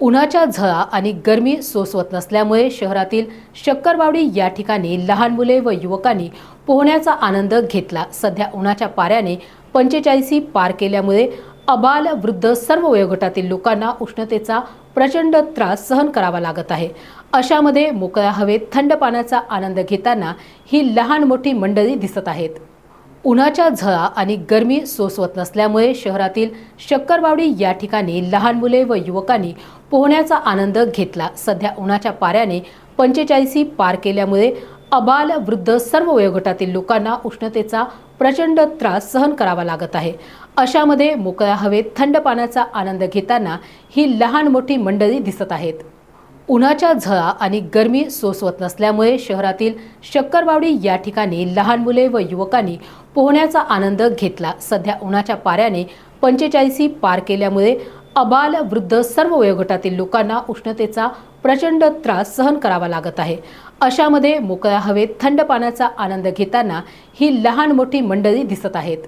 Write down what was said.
उन्हाच्या झळा आणि गरमी सोसवत नसल्यामुळे शहरातील शक्करबावडी या ठिकाणी लहान मुले व युवकांनी पोहण्याचा आनंद घेतला. सध्या उन्हाच्या पाऱ्याने पंचेचाळीसी पार केल्यामुळे अबाल वृद्ध सर्व वयोगटातील लोकांना उष्णतेचा प्रचंड त्रास सहन करावा लागत आहे. अशामध्ये मोकळ्या हवेत थंड पाण्याचा आनंद घेताना ही लहान मोठी मंडळी दिसत आहेत. उन्हाच्या झळा आणि गरमी सोसवत नसल्यामुळे शहरातील शक्करबावडी या ठिकाणी लहान मुले व युवकांनी पोहण्याचा आनंद घेतला. सध्या उन्हाच्या पाऱ्याने पंचेचाळीसी पार केल्यामुळे अबाल वृद्ध सर्व वयोगटातील लोकांना उष्णतेचा प्रचंड त्रास सहन करावा लागत आहे. अशामध्ये मोकळ्या हवेत थंड पाण्याचा आनंद घेताना ही लहान मोठी मंडळी दिसत आहेत. उन्हाच्या झळा आणि गरमी सोसवत नसल्यामुळे शहरातील शक्करबावडी या ठिकाणी लहान मुले व युवकांनी पोहण्याचा आनंद घेतला. सध्या उन्हाच्या पाऱ्याने पंचेचाळीसी पार केल्यामुळे अबाल वृद्ध सर्व वयोगटातील लोकांना उष्णतेचा प्रचंड त्रास सहन करावा लागत आहे. अशामध्ये मोकळ्या हवेत थंड पाण्याचा आनंद घेताना ही लहान मोठी मंडळी दिसत आहेत.